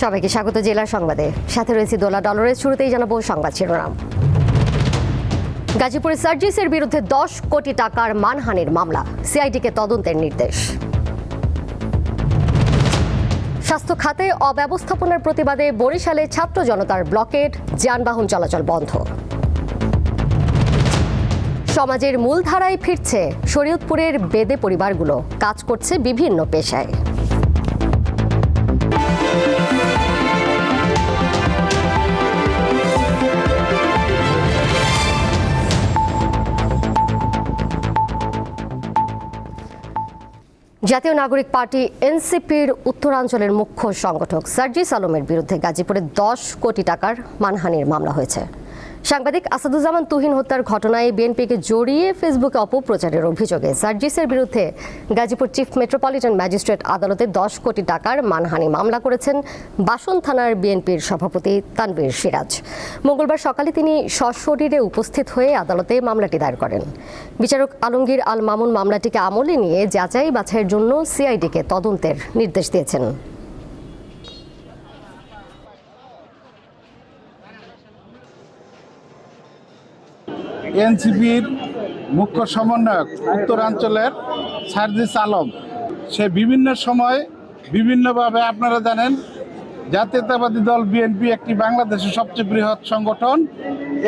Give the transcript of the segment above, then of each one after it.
সবাইকে স্বাগত জেলা সংবাদে। সাথে রয়েছে দোলা ডলারের শুরুতেই জানাব সংবাদ শিরোনাম। গাজীপুরের সার্জিসের বিরুদ্ধে দশ কোটি টাকার মানহানির মামলা, সিআইডিকে তদন্তের নির্দেশ। স্বাস্থ্য খাতে অব্যবস্থাপনার প্রতিবাদে বরিশালে ছাত্র জনতার ব্লকেট যানবাহন চলাচল বন্ধ। সমাজের মূলধারায় ফিরছে শরীয়তপুরের বেদে পরিবারগুলো, কাজ করছে বিভিন্ন পেশায়। জাতীয় নাগরিক পার্টি এনসিপির উত্তরাঞ্চলের মুখ্য সংগঠক সার্জিস আলমের বিরুদ্ধে গাজীপুরে দশ কোটি টাকার মানহানির মামলা হয়েছে। সাংবাদিক আসাদুজ্জামান তুহিন হত্যার ঘটনায় বিএনপিকে জড়িয়ে ফেসবুকে অপপ্রচারের অভিযোগে সার্জিসের বিরুদ্ধে গাজীপুর চিফ মেট্রোপলিটন ম্যাজিস্ট্রেট আদালতে দশ কোটি টাকার মানহানি মামলা করেছেন বাসন থানার বিএনপির সভাপতি তানবীর সিরাজ। মঙ্গলবার সকালে তিনি সশরীরে উপস্থিত হয়ে আদালতে মামলাটি দায়ের করেন। বিচারক আলমগীর আল মামুন মামলাটিকে আমলে নিয়ে যাচাই বাছাইয়ের জন্য সিআইডিকে তদন্তের নির্দেশ দিয়েছেন। এনসিপির মুখ্য সমন্বয়ক উত্তরাঞ্চলের সার্জিস আলম। সে বিভিন্ন সময় বিভিন্নভাবে আপনারা জানেন, জাতীয়তাবাদী দল বিএনপি একটি বাংলাদেশের সবচেয়ে বৃহৎ সংগঠন।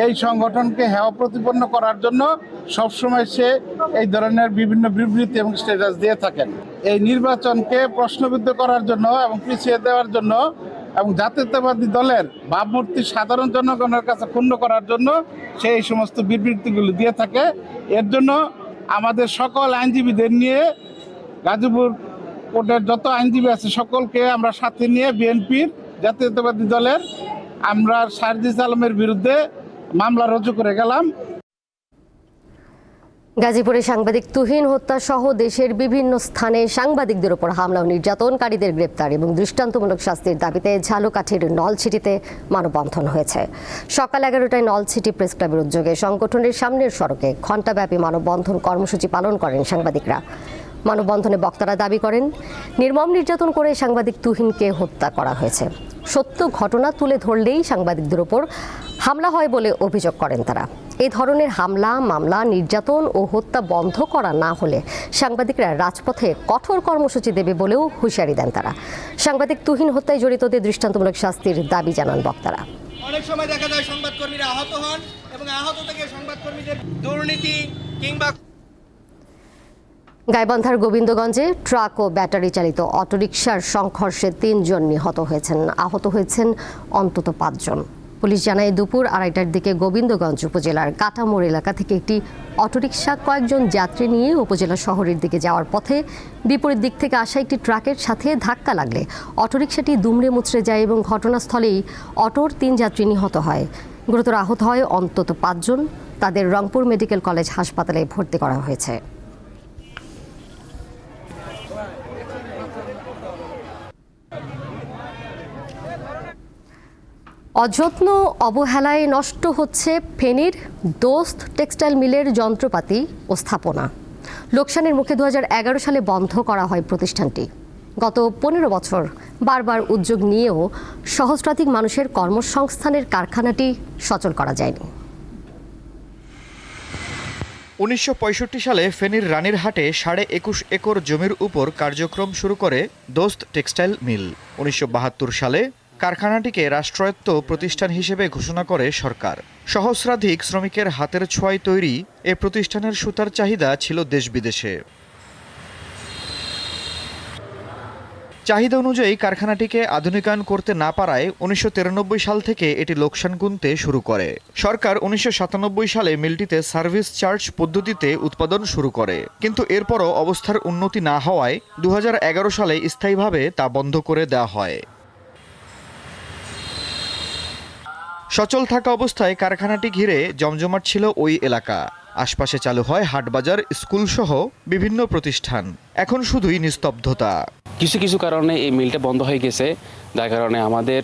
এই সংগঠনকে হেওয়া প্রতিপন্ন করার জন্য সবসময় সে এই ধরনের বিভিন্ন বিবৃতি এবং স্ট্যাটাস দিয়ে থাকেন। এই নির্বাচনকে প্রশ্নবিদ্ধ করার জন্য এবং পিছিয়ে দেওয়ার জন্য এবং জাতীয়তাবাদী দলের ভাবমূর্তি সাধারণ জনগণের কাছে ক্ষুণ্ণ করার জন্য সেই সমস্ত বিবৃতিগুলো দিয়ে থাকে। এর জন্য আমাদের সকল আইনজীবীদের নিয়ে গাজীপুর কোর্টের যত আইনজীবী আছে সকলকে আমরা সাথে নিয়ে বিএনপির জাতীয়তাবাদী দলের আমরা সার্জিস আলমের বিরুদ্ধে মামলা রুজু করে গেলাম। গাজীপুরে সাংবাদিক তুহিন হত্যা সহ দেশের বিভিন্ন স্থানে সাংবাদিকদের উপর হামলা ও নির্যাতনকারীদের গ্রেপ্তার এবং দৃষ্টান্তমূলক শাস্তির দাবিতে ঝালকাঠির নলছিটিতে মানববন্ধন হয়েছে। সকাল এগারোটায় নলছিটি প্রেস ক্লাবের উদ্যোগে সংগঠনের সামনের সড়কে ঘণ্টাব্যাপী মানববন্ধন কর্মসূচি পালন করেন সাংবাদিকরা। মানববন্ধনে বক্তারা দাবি করেন, নির্মম নির্যাতন করে সাংবাদিক তুহিনকে হত্যা করা হয়েছে। সত্য ঘটনা তুলে ধরলেই সাংবাদিকদের উপর হামলা হয় বলে অভিযোগ করেন তারা। এই ধরনের হামলা মামলা নির্যাতন ও হত্যা বন্ধ করা না হলে সাংবাদিকরা রাজপথে কঠোর কর্মসূচি দেবে বলেও হুঁশিয়ারি দেন তারা। সাংবাদিক তুহিন হত্যায় জড়িতদের দৃষ্টান্তমূলক শাস্তির দাবি জানান বক্তারা। অনেক সময় দেখা যায় সংবাদকর্মীরা আহত হন এবং আহত থেকে সংবাদকর্মীদের দুর্নীতি কিংবা গাইবান্ধার গোবিন্দগঞ্জে ট্রাক ও ব্যাটারি চালিত অটোরিকশার সংঘর্ষে তিনজন নিহত হয়েছেন। আহত হয়েছেন অন্তত পাঁচজন। পুলিশ জানায়, দুপুর আড়াইটার দিকে গোবিন্দগঞ্জ উপজেলার কাটামোড় এলাকা থেকে একটি অটোরিকশা কয়েকজন যাত্রী নিয়ে উপজেলা শহরের দিকে যাওয়ার পথে বিপরীত দিক থেকে আসা একটি ট্রাকের সাথে ধাক্কা লাগলে অটোরিকশাটি দুমড়ে মুচড়ে যায় এবং ঘটনাস্থলেই অটোর তিন যাত্রী নিহত হয়। গুরুতর আহত হয় অন্তত পাঁচজন। তাদের রংপুর মেডিকেল কলেজ হাসপাতালে ভর্তি করা হয়েছে। অযত্ন অবহেলায় নষ্ট হচ্ছে ফেনীর দোস্ত টেক্সটাইল মিলের যন্ত্রপাতি ও স্থাপনা। লোকসানের মুখে দু হাজার এগারো সালে বন্ধ করা হয় প্রতিষ্ঠানটি। গত পনেরো বছর বারবার উদ্যোগ নিয়েও সহস্রাধিক মানুষের কর্মসংস্থানের কারখানাটি সচল করা যায়নি। উনিশশো পঁয়ষট্টি সালে ফেনীর রানীরহাটে সাড়ে একুশ একর জমির উপর কার্যক্রম শুরু করে দোস্ত টেক্সটাইল মিল। উনিশশো বাহাত্তর সালে কারখানাটিকে রাষ্ট্রায়ত্ত প্রতিষ্ঠান হিসেবে ঘোষণা করে সরকার। সহস্রাধিক শ্রমিকের হাতের ছোঁয়ায় তৈরি এ প্রতিষ্ঠানের সুতার চাহিদা ছিল দেশ বিদেশে চাহিদা অনুযায়ী কারখানাটিকে আধুনিকায়ন করতে না পারায় উনিশশো তিরানব্বই সাল থেকে এটি লোকসান গুনতে শুরু করে। সরকার উনিশশো সাতানব্বই সালে মিলটিতে সার্ভিস চার্জ পদ্ধতিতে উৎপাদন শুরু করে। কিন্তু এরপরও অবস্থার উন্নতি না হওয়ায় দু হাজার এগারো সালে স্থায়ীভাবে তা বন্ধ করে দেওয়া হয়। সচল থাকা অবস্থায় কারখানাটি ঘিরে জমজমাট ছিল ওই এলাকা। আশপাশে চালু হয় হাটবাজার স্কুলসহ বিভিন্ন প্রতিষ্ঠান। এখন শুধুই নিস্তব্ধতা। কিছু কিছু কারণে এই মিলটা বন্ধ হয়ে গেছে। যার কারণে আমাদের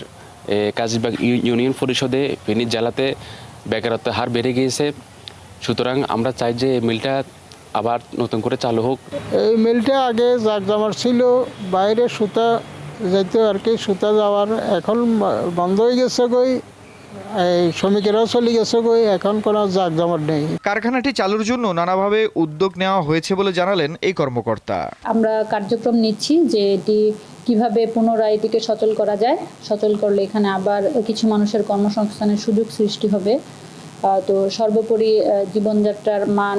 কাজীবাগ ইউ- ইউনিয়ন পরিষদে ফেনী জেলাতে বেকারত্বের হার বেড়ে গিয়েছে। সুতরাং আমরা চাই যে এই মিলটা আবার নতুন করে চালু হোক। এই মিলটা আগে জাকজমার ছিল বাইরে সুতা যাইতে আর কি সুতা যাওয়ার এখন বন্ধ হয়ে গেছে কই এই শ্রমিকেরাও চলে গেছে এখন কোনো জাকজমট নেই। কারখানাটি চালুর জন্য নানাভাবে উদ্যোগ নেওয়া হয়েছে বলে জানালেন এই কর্মকর্তা। আমরা কার্যক্রম নিচ্ছি যে এটি কীভাবে পুনরায় এটিকে সচল করা যায়। সচল করলে এখানে আবার কিছু মানুষের কর্মসংস্থানের সুযোগ সৃষ্টি হবে। আহ, তো সর্বোপরি জীবনযাত্রার মান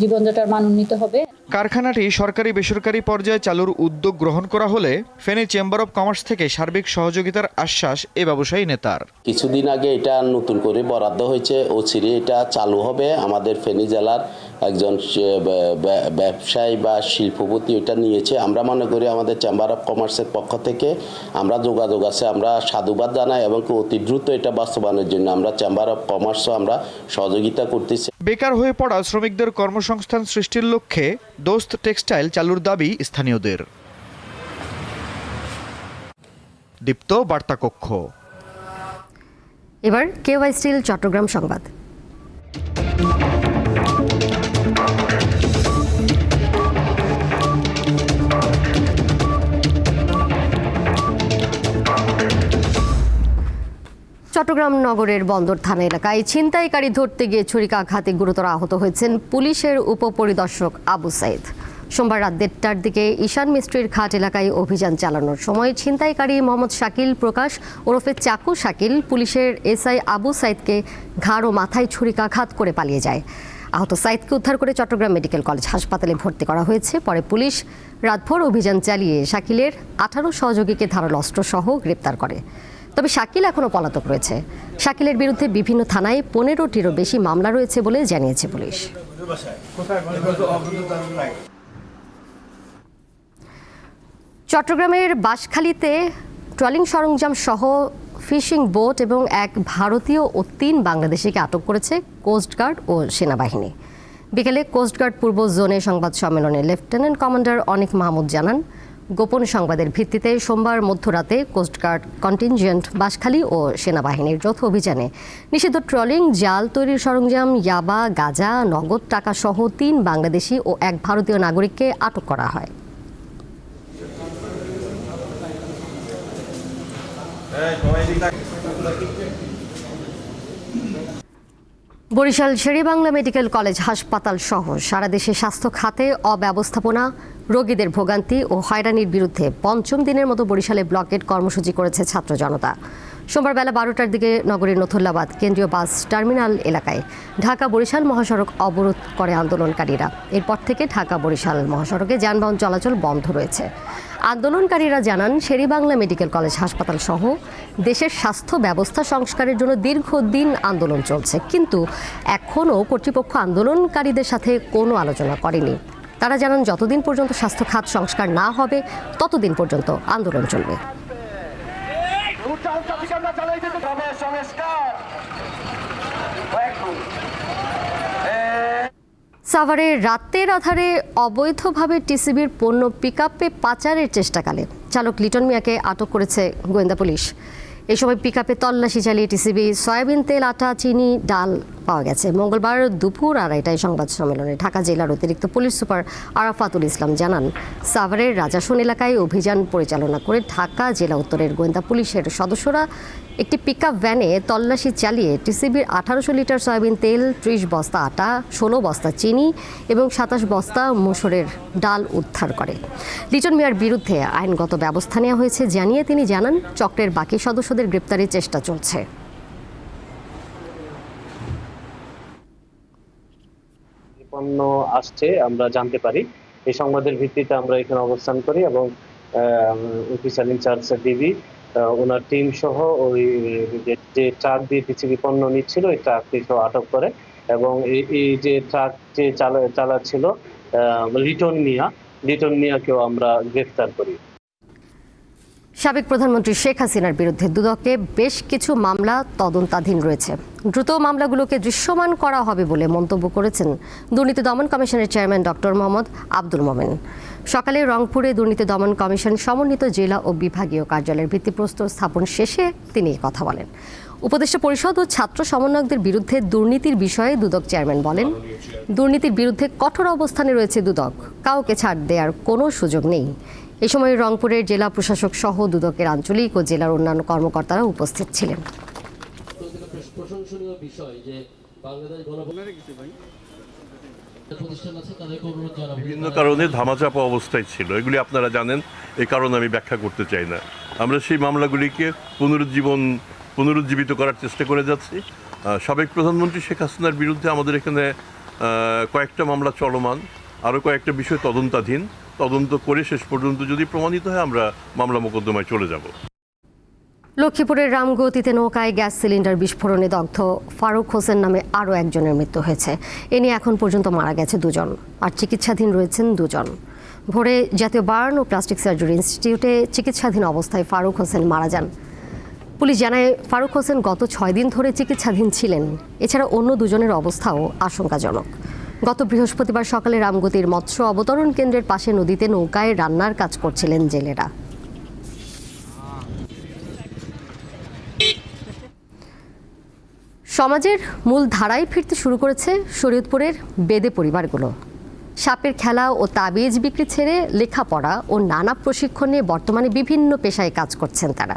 জীবনযাত্রার মান উন্নীত হবে। কারখানাটি সরকারি বেসরকারি পর্যায়ে চালুর উদ্যোগ গ্রহণ করা হলে ফেনী চেম্বার অব কমার্স থেকে সার্বিক সহযোগিতার আশ্বাস এ ব্যবসায়ী নেতার। কিছুদিন আগে এটা নতুন করে বরাদ্দ হয়েছে ও ছিঁড়ে এটা চালু হবে। আমাদের ফেনী জেলার একজন ব্যবসায়ী বা শিল্পপতি এটা নিয়েছে। আমরা মনে করি আমাদের চেম্বার অফ কমার্সের পক্ষ থেকে আমরা যোগাযোগ আছে আমরা সাধুবাদ জানাই এবং অতি দ্রুত এটা বাস্তবায়নের জন্য আমরা চেম্বার অফ কমার্সও আমরা সহযোগিতা করতেছি। বেকার হয়ে পড়া শ্রমিকদের কর্মসংস্থান সৃষ্টির লক্ষ্যে দোস্ত টেক্সটাইল চালুর দাবি স্থানীয়দের। দীপ্ত বার্তা কক্ষ এবার কেওয়াই স্টিল চট্টগ্রাম সংবাদ। চট্টগ্রাম নগরের বন্দর থানা এলাকায় ছিনতাইকারী ধরতে গিয়ে ছুরিকাঘাতে গুরুতর আহত হয়েছেন পুলিশের উপপরিদর্শক আবু সাইদ। সোমবার রাত দেড়টার দিকে ঈশান মিস্ত্রির ঘাট এলাকায় অভিযান চালানোর সময় ছিনতাইকারী মোহাম্মদ শাকিল প্রকাশ ওরফে চাকু শাকিল পুলিশের এসআই আবু সাইদকে ঘাড় ও মাথায় ছুরিকাঘাত করে পালিয়ে যায়। আহত সাইদকে উদ্ধার করে চট্টগ্রাম মেডিকেল কলেজ হাসপাতালে ভর্তি করা হয়েছে। পরে পুলিশ রাতভর অভিযান চালিয়ে শাকিলের আঠারো সহযোগীকে ধারালো অস্ত্রসহ গ্রেপ্তার করে। তবে শাকিল এখনও পলাতক রয়েছে। শাকিলের বিরুদ্ধে বিভিন্ন থানায় পনেরোটিরও বেশি মামলা রয়েছে বলে জানিয়েছে পুলিশ। চট্টগ্রামের বাঁশখালীতে ট্রলিং সরঞ্জাম সহ ফিশিং বোট এবং এক ভারতীয় ও তিন বাংলাদেশিকে আটক করেছে কোস্টগার্ড ও সেনাবাহিনী। বিকেলে কোস্টগার্ড পূর্ব জোনে সংবাদ সম্মেলনে লেফটেন্যান্ট কমান্ডার অনিক মাহমুদ জানান গোপন সংবাদের ভিত্তিতে সোমবার মধ্যরাতে কোস্টগার্ড কন্টিনজেন্ট বাঁশখালী ও সেনাবাহিনীর যৌথ অভিযানে নিষিদ্ধ ট্রলিং, জাল তৈরির সরঞ্জাম, ইয়াবা, গাজা, নগদ টাকা সহ তিন বাংলাদেশি ও এক ভারতীয় নাগরিককে আটক করা হয়। বরিশাল শেরেবাংলা মেডিকেল কলেজ হাসপাতাল সহ সারা দেশে স্বাস্থ্য খাতে অব্যবস্থাপনা রোগীদের ভোগান্তি ও হয়রানির বিরুদ্ধে পঞ্চম দিনের মতো বরিশালে ব্লকেট কর্মসূচি করেছে ছাত্র জনতা। সোমবার বেলা বারোটার দিকে নগরীর নথুল্লাবাদ কেন্দ্রীয় বাস টার্মিনাল এলাকায় ঢাকা বরিশাল মহাসড়ক অবরোধ করে আন্দোলনকারীরা। এরপর থেকে ঢাকা বরিশাল মহাসড়কে যানবাহন চলাচল বন্ধ রয়েছে। আন্দোলনকারীরা জানান, শেরিবাংলা মেডিকেল কলেজ হাসপাতাল সহ দেশের স্বাস্থ্য ব্যবস্থা সংস্কারের জন্য দীর্ঘদিন আন্দোলন চলছে। কিন্তু এখনও কর্তৃপক্ষ আন্দোলনকারীদের সাথে কোনো আলোচনা করেনি। তারা জানান, যতদিন পর্যন্ত স্বাস্থ্য খাত সংস্কার না হবে, ততদিন পর্যন্ত আন্দোলন চলবে। সাভারে রাতের আধারে অবৈধভাবে টিসিবির পণ্য পিকআপে পাচারের চেষ্টাকালে চালক লিটন মিয়াকে আটক করেছে গোয়েন্দা পুলিশ। এই সময় পিকআপে তল্লাশি চালিয়ে টিসিবি সয়াবিন তেল, আটা, চিনি, ডাল পাওয়া গেছে। মঙ্গলবার দুপুর আড়াইটায় সংবাদ সম্মেলনে ঢাকা জেলার অতিরিক্ত পুলিশ সুপার আরাফাতুল ইসলাম জানান, সাভারের রাজাসন এলাকায় অভিযান পরিচালনা করে ঢাকা জেলা উত্তরের গোয়েন্দা পুলিশের সদস্যরা একটি পিকআপ ভ্যানে তল্লাশি চালিয়ে টিসিবির আঠারোশো লিটার সয়াবিন তেল, ত্রিশ বস্তা আটা, ষোলো বস্তা চিনি এবং সাতাশ বস্তা মুসুরের ডাল উদ্ধার করে। লিটন মিয়ার বিরুদ্ধে আইনগত ব্যবস্থা নেওয়া হয়েছে জানিয়ে তিনি জানান, চক্রের বাকি সদস্যদের গ্রেপ্তারের চেষ্টা চলছে। পণ্য আসছে, আমরা জানতে পারি। এই সংবাদের ভিত্তিতে আমরা এখানে অবস্থান করি এবং অফিসার ইনচার্জ ডিবি ওনার টিম সহ ওই, যে- ট্রাক দিয়ে পৃথিবী পণ্য নিচ্ছিল, ওই ট্রাকটি সহ আটক করে এবং এই- যে ট্রাক যে চালা- চালাচ্ছিল লিটন মিয়া, লিটন মিয়াকেও আমরা গ্রেফতার করি। সাবেক প্রধানমন্ত্রী শেখ হাসিনার বিরুদ্ধে দুদকে বেশ কিছু মামলা তদন্তাধীন রয়েছে। দ্রুত মামলাগুলোকে দৃশ্যমান করা হবে বলে মন্তব্য করেছেন দুর্নীতি দমন কমিশনের চেয়ারম্যান ডক্টর মোহাম্মদ আব্দুল মোমেন। সকালে রংপুরে দুর্নীতি দমন কমিশন সমন্বিত জেলা ও বিভাগীয় কার্যালয়ের ভিত্তিপ্রস্তর স্থাপন শেষে তিনি কথা বলেন। উপদেষ্টা পরিষদ ও ছাত্র সমন্বয়কদের বিরুদ্ধে দুর্নীতির বিষয়ে দুদক চেয়ারম্যান বলেন, দুর্নীতির বিরুদ্ধে কঠোর অবস্থানে রয়েছে দুদক। কাউকে ছাড় দেওয়ার কোনো সুযোগ নেই। এ সময় রংপুরের জেলা প্রশাসক সহ দুদকের আঞ্চলিক ও জেলার অন্যান্য কর্মকর্তারা উপস্থিত ছিলেন। প্রশংসনীয় বিষয় যে বাংলাদেশ বিভিন্ন কারণে ধামাচাপা অবস্থায় ছিল। এগুলি আপনারা জানেন এই কারণে আমি ব্যাখ্যা করতে চাই না। আমরা সেই মামলাগুলিকে পুনরুজ্জীবন পুনরুজ্জীবিত করার চেষ্টা করে যাচ্ছি। সাবেক প্রধানমন্ত্রী শেখ হাসিনার বিরুদ্ধে আমাদের এখানে কয়েকটা মামলা চলমান। আরও কয়েকটা বিষয় তদন্তাধীন। তদন্ত করে শেষ পর্যন্ত যদি প্রমাণিত হয়, আমরা মামলা মোকদ্দমায় চলে যাব। লক্ষ্মীপুরের রামগতিতে নৌকায় গ্যাস সিলিন্ডার বিস্ফোরণে দগ্ধ ফারুক হোসেন নামে আরও একজনের মৃত্যু হয়েছে। এ নিয়ে এখন পর্যন্ত মারা গেছে দুজন, আর চিকিৎসাধীন রয়েছেন দুজন। ভোরে জাতীয় বার্ন ও প্লাস্টিক সার্জারি ইনস্টিটিউটে চিকিৎসাধীন অবস্থায় ফারুক হোসেন মারা যান। পুলিশ জানায়, ফারুক হোসেন গত ছয় দিন ধরে চিকিৎসাধীন ছিলেন। এছাড়া অন্য দুজনের অবস্থাও আশঙ্কাজনক। গত বৃহস্পতিবার সকালে রামগতির মৎস্য অবতরণ কেন্দ্রের পাশে নদীতে নৌকায় রান্নার কাজ করছিলেন জেলেরা। সমাজের মূল ধারায় ফিরতে শুরু করেছে শরীয়তপুরের বেদে পরিবারগুলো। সাপের খেলা ও তাবিজ বিক্রি ছেড়ে লেখাপড়া ও নানা প্রশিক্ষণে বর্তমানে বিভিন্ন পেশায় কাজ করছেন তারা।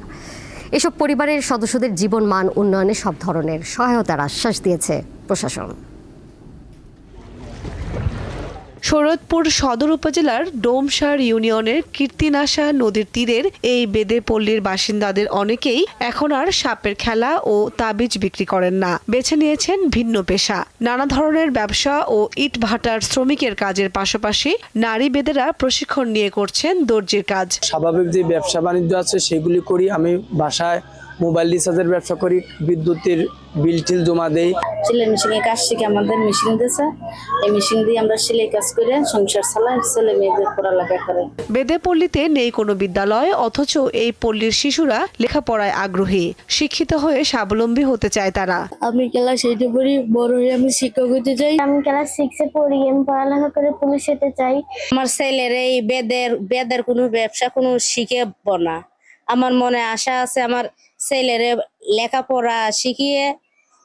এসব পরিবারের সদস্যদের জীবন মান উন্নয়নে সব ধরনের সহায়তার আশ্বাস দিয়েছে প্রশাসন। শরৎপুর সদর উপজেলার ডোমসার ইউনিয়নের কীর্তিনাশা নদীর তীরের এই বেদে পল্লীর বাসিন্দাদের অনেকেই এখন আর সাপের খেলা ও তাবিজ বিক্রি করেন না। বেছে নিয়েছেন ভিন্ন পেশা। নানা ধরনের ব্যবসা ও ইট ভাটার শ্রমিকের কাজের পাশাপাশি নারী বেদেরা প্রশিক্ষণ নিয়ে করছেন দর্জির কাজ। স্বাভাবিক যে ব্যবসা বাণিজ্য আছে, সেগুলি করি আমি। বাসায় মোবাইল রিচার্জের ব্যবসা করি, বিদ্যুতের বিল টিল জমা দেই। সেলাই মেশিনের কাজ শিখে আমাদের মেশিন দিয়েছে। এই মেশিন দিয়ে আমরা সেলাই কাজ করে সংসার চালাই ছেলে মেয়েদের পড়ালেখা করে। বেদে পল্লীতে নেই কোনো বিদ্যালয় অথচ এই পল্লীর শিশুরা লেখাপড়ায় আগ্রহী। শিক্ষিত হয়ে স্বাবলম্বী হতে চায় তারা। আমি ক্লাস এইটে পড়ি বড় হয়ে আমি শিক্ষক হতে চাই। আমি ক্লাস সিক্সে পড়ি আমি পড়ালেখা করে পুলিশ হতে চাই। আমার ছেলের এই বেদের বেদের কোনো ব্যবসা কোনো শিখে না। আমার মনে আশা আছে আমার ছেলের লেখাপড়া শিখিয়ে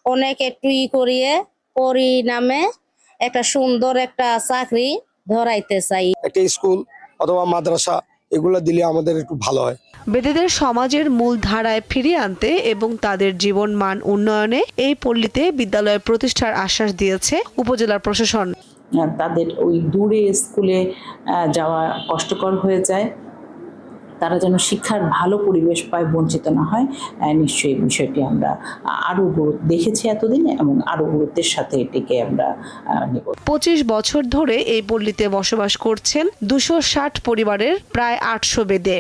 অনেক একটু ই করিয়ে পরিণামে একটা সুন্দর একটা চাকরি ধরাইতে চাই। একটা স্কুল অথবা মাদ্রাসা এগুলো দিলে আমাদের একটু ভালো হয়। বেদেদের সমাজের মূল ধারায় ফিরিয়ে আনতে এবং তাদের জীবন মান উন্নয়নে এই পল্লীতে বিদ্যালয় প্রতিষ্ঠার আশ্বাস দিয়েছে উপজেলা প্রশাসন। তাদের ওই দূরে স্কুলে যাওয়া কষ্টকর হয়ে যায়। তারা যেন শিক্ষার ভালো পরিবেশ পায় বঞ্চিত না হয় নিশ্চয়ই বিষয়টি আমরা আরও গুরুত্ব দেখেছি এতদিন এবং আরও গুরুত্বের সাথে এটিকে আমরা নেব। পঁচিশ বছর ধরে এই পল্লীতে বসবাস করছেন দুশো ষাট পরিবারের প্রায় আটশো বেদে।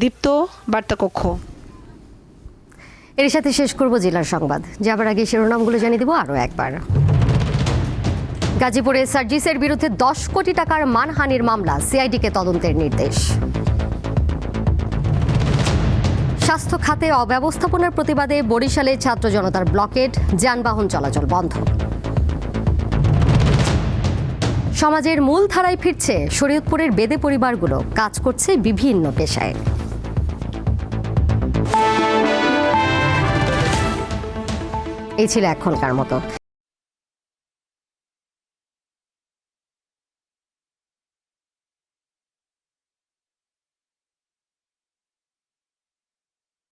দীপ্ত বার্তাকক্ষ। এর সাথে শেষ করব জেলার সংবাদ। যাবার আগে শিরোনামগুলো জানিয়ে দেবো আরও একবার। গাজীপুরে সার্জিসের বিরুদ্ধে দশ কোটি টাকার মানহানির মামলা সিআইডিকে তদন্তের নির্দেশ। স্বাস্থ্য খাতে অব্যবস্থাপনার প্রতিবাদে বরিশালে ছাত্র জনতার ব্লকেট যানবাহন চলাচল বন্ধ। সমাজের মূল ধারায় ফিরছে শরীয়তপুরের বেদে পরিবারগুলো, কাজ করছে বিভিন্ন পেশায়। এই ছিল এখনকার মতো।